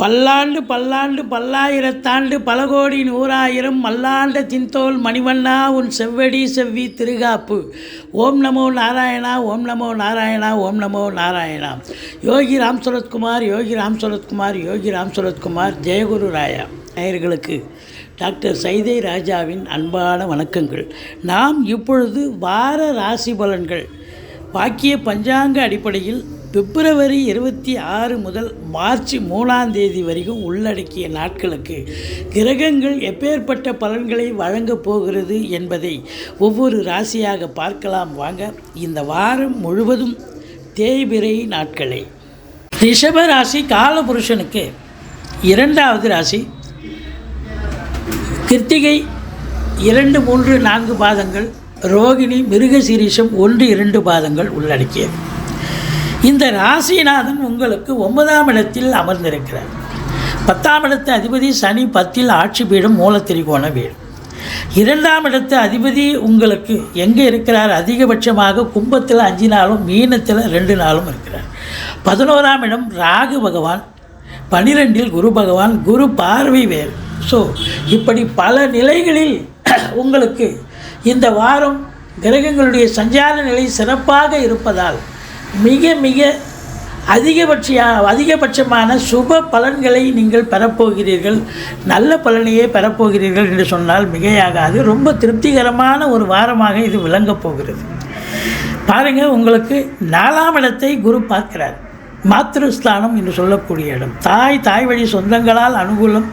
பல்லாண்டு பல்லாண்டு பல்லாயிரத்தாண்டு பல கோடி நூறாயிரம் மல்லாண்ட தின்தோல் மணிவண்ணா உன் செவ்வடி செவ்வி திருகாப்பு. ஓம் நமோ நாராயணா ஓம் நமோ நாராயணா ஓம் நமோ நாராயணா. யோகி ராம் சரத்குமார் யோகி ராம் சரத்குமார் யோகி ராம் சரத்குமார் ஜெயகுரு ராயா நேயர்களுக்கு டாக்டர் சைதை ராஜாவின் அன்பான வணக்கங்கள். நாம் இப்பொழுது வார ராசி பலன்கள். வாக்கிய பஞ்சாங்க அடிப்படையில் பிப்ரவரி இருபத்தி ஆறு முதல் மார்ச் மூணாம் தேதி வரைக்கும் உள்ளடக்கிய நாட்களுக்கு கிரகங்கள் எப்பேற்பட்ட பலன்களை வழங்கப் போகிறது என்பதை ஒவ்வொரு ராசியாக பார்க்கலாம். வாங்க இந்த வாரம் முழுவதும் தேய்பிரை நாட்களே. ரிஷப ராசி காலபுருஷனுக்கு இரண்டாவது ராசி. கிருத்திகை இரண்டு மூன்று நான்கு பாதங்கள் ரோகிணி மிருகசீரிஷம் ஒன்று இரண்டு பாதங்கள் உள்ளடக்கியது. இந்த ராசிநாதன் உங்களுக்கு ஒன்பதாம் இடத்தில் அமர்ந்திருக்கிறார். பத்தாம் இடத்து அதிபதி சனி பத்தில் ஆட்சி பீடும் மூலத்திரிகோண வீடு. இரண்டாம் இடத்து அதிபதி உங்களுக்கு எங்கே இருக்கிறார்? அதிகபட்சமாக கும்பத்தில் அஞ்சு நாளும் மீனத்தில் ரெண்டு நாளும் இருக்கிறார். பதினோராம் இடம் ராகு பகவான் பனிரெண்டில் குரு பகவான் குரு பார்வை வேறு. ஸோ இப்படி பல நிலைகளில் உங்களுக்கு இந்த வாரம் கிரகங்களுடைய சஞ்சார நிலை சிறப்பாக இருப்பதால் மிக மிக அதிகபட்சியா அதிகபட்சமான சுப பலன்களை நீங்கள் பெறப்போகிறீர்கள். நல்ல பலனையே பெறப்போகிறீர்கள் என்று சொன்னால் மிகையாகாது. ரொம்ப திருப்திகரமான ஒரு வாரமாக இது விளங்கப் போகிறது. பாருங்கள் உங்களுக்கு நாலாம் இடத்தை குரு பார்க்கிறார். மாத்திருஸ்தானம் என்று சொல்லக்கூடிய இடம். தாய் தாய் வழி சொந்தங்களால் அனுகூலம்.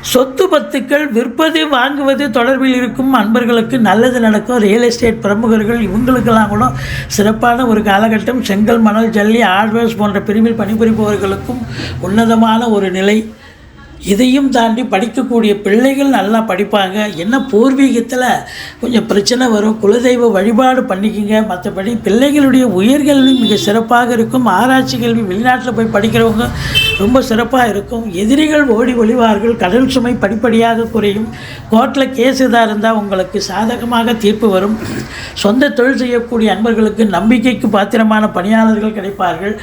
சொத்து பத்துக்கள் விற்பது வாங்குவது தொடர்பில் இருக்கும் அன்பர்களுக்கு நல்லது நடக்கும். ரியல் எஸ்டேட் பிரமுகர்கள் இவங்களுக்கெல்லாம் கூட சிறப்பான ஒரு காலகட்டம். செங்கல் மணல் ஜல்லி ஹார்ட்வேர்ஸ் போன்ற பிரிவில் பணிபுரிபவர்களுக்கும் உன்னதமான ஒரு நிலை. இதையும் தாண்டி படிக்கக்கூடிய பிள்ளைகள் நல்லா படிப்பாங்க. என்ன பூர்வீகத்தில் கொஞ்சம் பிரச்சனை வரும். குலதெய்வ வழிபாடு பண்ணிக்கங்க. மற்றபடி பிள்ளைகளுடைய உயர்கல்வி மிக சிறப்பாக இருக்கும். ஆராய்ச்சி கல்வி வெளிநாட்டில் போய் படிக்கிறவங்க ரொம்ப சிறப்பாக இருக்கும். எதிரிகள் ஓடி ஒளிவார்கள் கடல் சுமை படிப்படியாக குறையும். கோர்ட்டில் கேஸ் இதாக இருந்தால் உங்களுக்கு சாதகமாக தீர்ப்பு வரும். சொந்த தொழில் செய்யக்கூடிய அன்பர்களுக்கு நம்பிக்கைக்கு பாத்திரமான பணியாளர்கள் கிடைப்பார்கள்.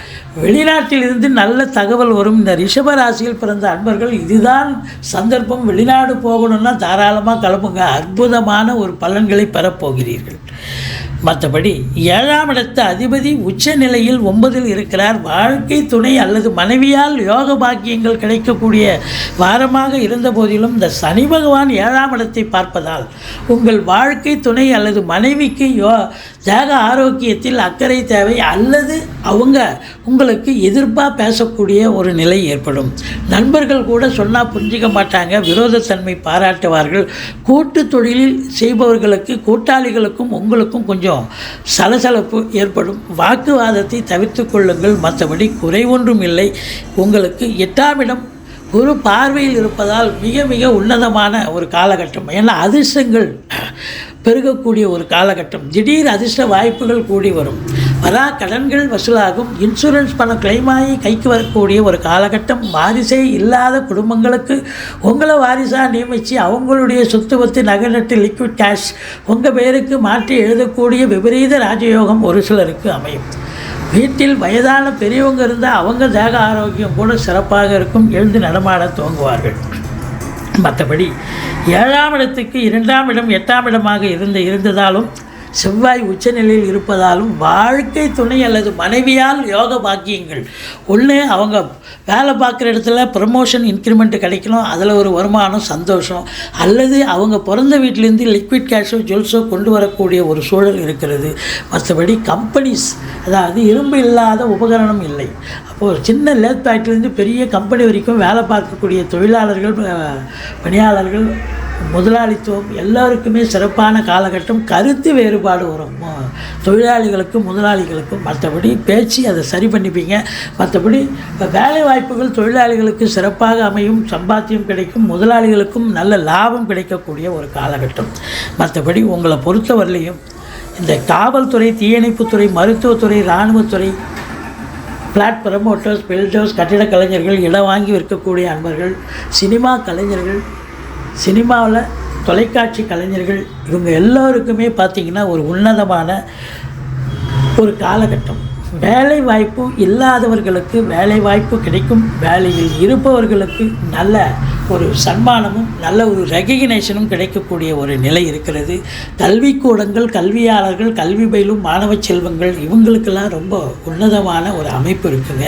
வெளிநாட்டிலிருந்து நல்ல தகவல் வரும். இந்த ரிஷப ராசியில் பிறந்த அன்பர்கள் இதுதான் சந்தர்ப்பம். வெளிநாடு போகணும்னா தாராளமாக கிளம்புங்க. அற்புதமான ஒரு பலன்களை பெறப்போகிறீர்கள். மற்றபடி ஏழாம் இடத்து அதிபதி உச்ச நிலையில் ஒன்பதில் இருக்கிறார். வாழ்க்கை துணை அல்லது மனைவியால் யோக பாக்கியங்கள் கிடைக்கக்கூடிய வாரமாக இருந்த போதிலும் இந்த சனி பகவான் ஏழாம் இடத்தை பார்ப்பதால் உங்கள் வாழ்க்கை துணை அல்லது மனைவிக்கு யோ தேக ஆரோக்கியத்தில் அக்கறை தேவை அல்லது அவங்க உங்களுக்கு எதிர்ப்பாக பேசக்கூடிய ஒரு நிலை ஏற்படும். நண்பர்கள் கூட சொன்னால் புரிஞ்சிக்க மாட்டாங்க. விரோதத்தன்மை பாராட்டுவார்கள். கூட்டு தொழிலில் செய்பவர்களுக்கு கூட்டாளிகளுக்கும் உங்களுக்கும் கொஞ்சம் சலசலப்பு ஏற்படும். வாக்குவாதத்தை தவிர்த்து கொள்ளுங்கள். மற்றபடி குறை ஒன்றும் இல்லை. உங்களுக்கு எட்டாம் இடம் குரு பார்வையில் இருப்பதால் மிக மிக உன்னதமான ஒரு காலகட்டம். ஏன்னா அதிர்ஷ்டங்கள் பெருகக்கூடிய ஒரு காலகட்டம். திடீர் அதிர்ஷ்ட வாய்ப்புகள் கூடி வரும். வரா கடன்கள் வசூலாகும். இன்சூரன்ஸ் பணம் claim கைக்கு வரக்கூடிய ஒரு காலகட்டம். வாரிசே இல்லாத குடும்பங்களுக்கு உங்களை வாரிசாக நியமித்து அவங்களுடைய சொத்து வத்து நகை நட்டு லிக்விட் கேஷ் உங்கள் பேருக்கு மாற்றி எழுதக்கூடிய விபரீத ராஜயோகம் ஒரு சிலருக்கு அமையும். வீட்டில் வயதான பெரியவங்க இருந்தால் அவங்க தேக ஆரோக்கியம் கூட சிறப்பாக இருக்கும். எழுந்து நடமாட துவங்குவார்கள். மற்றபடி ஏழாம் இடத்துக்கு இரண்டாம் இடம் எட்டாம் இடமாக இருந்து இருந்ததாலும் செவ்வாய் உச்சநிலையில் இருப்பதாலும் வாழ்க்கை துணை அல்லது மனைவியால் யோக பாக்கியங்கள். ஒன்று அவங்க வேலை பார்க்குற இடத்துல ப்ரமோஷன் இன்க்ரிமெண்ட் கிடைக்கணும். அதில் ஒரு வருமானம் சந்தோஷம். அல்லது அவங்க பிறந்த வீட்டிலேருந்து லிக்விட் கேஷோ ஜுவல்ஸோ கொண்டு வரக்கூடிய ஒரு சூழல் இருக்கிறது. மற்றபடி கம்பெனிஸ் அதாவது இரும்பு இல்லாத உபகரணம் இல்லை. அப்போது சின்ன லேத் ஃபேக்ட்ரிலேருந்து பெரிய கம்பெனி வரைக்கும் வேலை பார்க்கக்கூடிய தொழிலாளர்கள் பணியாளர்கள் முதலாளித்துவம் எல்லாருக்குமே சிறப்பான காலகட்டம் கருத்து வேறுபாடு வரும். தொழிலாளிகளுக்கும் முதலாளிகளுக்கும். மற்றபடி பேச்சு அதை சரி பண்ணிப்பீங்க. மற்றபடி இப்போ வேலை வாய்ப்புகள் தொழிலாளிகளுக்கு சிறப்பாக அமையும் சம்பாத்தியம் கிடைக்கும் முதலாளிகளுக்கும் நல்ல லாபம் கிடைக்கக்கூடிய ஒரு காலகட்டம். மற்றபடி உங்களை பொறுத்தவரையிலையும் இந்த காவல்துறை தீயணைப்புத்துறை மருத்துவத்துறை இராணுவத்துறை ஃப்ளாட் ப்ரமோட்டர்ஸ் பில்டர்ஸ் கட்டிடக் கலைஞர்கள் இடம் வாங்கி விற்கக்கூடிய அன்பர்கள் சினிமா கலைஞர்கள் சினிமாவில் தொலைக்காட்சி கலைஞர்கள் இவங்க எல்லோருக்குமே பார்த்திங்கன்னா ஒரு உன்னதமான ஒரு காலகட்டம். வேலை வாய்ப்பு இல்லாதவர்களுக்கு வேலை வாய்ப்பு கிடைக்கும். வேலையில் இருப்பவர்களுக்கு நல்ல ஒரு சன்மானமும் நல்ல ஒரு ரெகக்னேஷனும் கிடைக்கக்கூடிய ஒரு நிலை இருக்கிறது. கல்விக்கூடங்கள் கல்வியாளர்கள் கல்வி பயிலும் மாணவ செல்வங்கள் இவங்களுக்கெல்லாம் ரொம்ப உன்னதமான ஒரு அமைப்பு இருக்குங்க.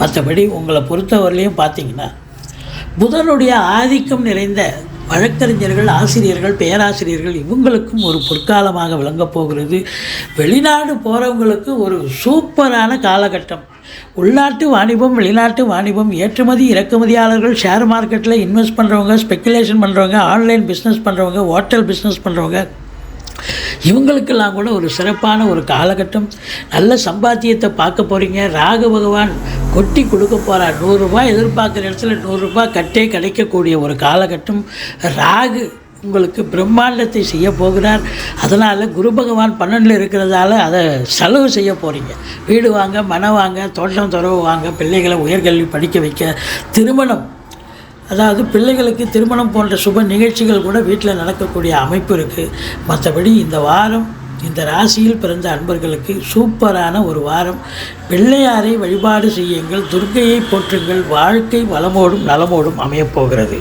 மற்றபடி உங்களை பொறுத்தவரையிலையும் பார்த்தீங்கன்னா புதனுடைய ஆதிக்கம் நிறைந்த வழக்கறிஞர்கள் ஆசிரியர்கள் பேராசிரியர்கள் இவங்களுக்கும் ஒரு பொற்காலமாக விளங்கப் போகிறது. வெளிநாடு போகிறவங்களுக்கு ஒரு சூப்பரான காலகட்டம். உள்நாட்டு வாணிபம் வெளிநாட்டு வாணிபம் ஏற்றுமதி இறக்குமதியாளர்கள் ஷேர் மார்க்கெட்டில் இன்வெஸ்ட் பண்ணுறவங்க ஸ்பெக்குலேஷன் பண்ணுறவங்க ஆன்லைன் பிஸ்னஸ் பண்ணுறவங்க ஹோட்டல் பிஸ்னஸ் பண்ணுறவங்க இவங்களுக்கெல்லாம் கூட ஒரு சிறப்பான ஒரு காலகட்டம். நல்ல சம்பாத்தியத்தை பார்க்க போகிறீங்க ராகு பகவான் கொட்டி கொடுக்க போகிறார் நூறுரூபா எதிர்பார்க்குற இடத்துல நூறுரூபா கட்டே கிடைக்கக்கூடிய ஒரு காலகட்டம். ராகு உங்களுக்கு பிரம்மாண்டத்தை செய்ய போகிறார். அதனால் குரு பகவான் பன்னெண்டில் இருக்கிறதால அதை செலவு செய்ய போகிறீங்க வீடு வாங்க மனம் வாங்க தோட்டம் துறவு வாங்க பிள்ளைகளை உயர்கல்வி படிக்க வைக்க திருமணம் அதாவது பிள்ளைகளுக்கு திருமணம் போன்ற சுப நிகழ்ச்சிகள் கூட வீட்டில் நடக்கக்கூடிய அமைப்பு இருக்குது மற்றபடி இந்த வாரம் இந்த ராசியில் பிறந்த அன்பர்களுக்கு சூப்பரான ஒரு வாரம். பிள்ளையாரை வழிபாடு செய்யுங்கள் துர்க்கையை போற்றுங்கள் வாழ்க்கை வளமோடும் நலமோடும் அமையப் போகிறது.